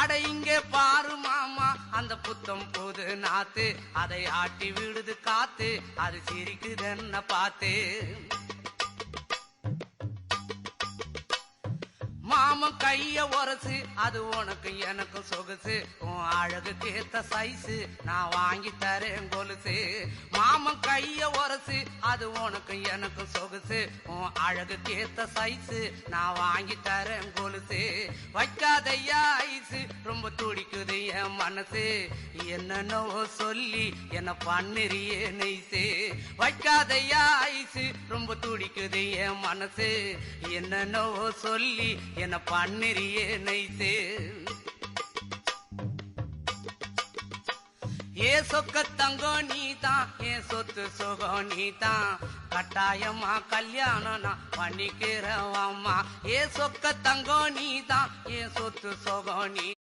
அட இங்கே பாரு மாமா அந்த புத்தம் போது நாத்து. அதை ஆட்டி விடுது காத்து அது சிரிக்குதுன்னு பார்த்து மாமன் கைய உரசு அது உனக்கு எனக்கு சொகுசு. உன் அழகுக்கு ஏத்த சைஸு நான் வாங்கி தரேன் கொலுசு. மாமன் கைய உரசு அது உனக்கு எனக்கு சொகுசு. உன் அழகுக்கு ஏத்த சைஸு நான் வாங்கி தரேன் கொலுசு. வைக்காதையா ஐசு? ரொம்ப துடிக்குது என் மனசு. என்னன்னோ சொல்லி என்ன பண்ணுறியே நெய்சு வைக்காதையா ஐசு? ரொம்ப துடிக்குது என் மனசு. என்னன்னோ சொல்லி என்ன பண்ணுறியே நைசு. ஏ சொக்க தங்கம் நீ தான் ஏ சொத்து சுகம் நீ தான் கட்டாயமா கல்யாணம் நான் பண்ணிக்கிறவம்மா. ஏ சொக்க தங்கம் நீ தான் ஏ சொத்து சுகம் நீ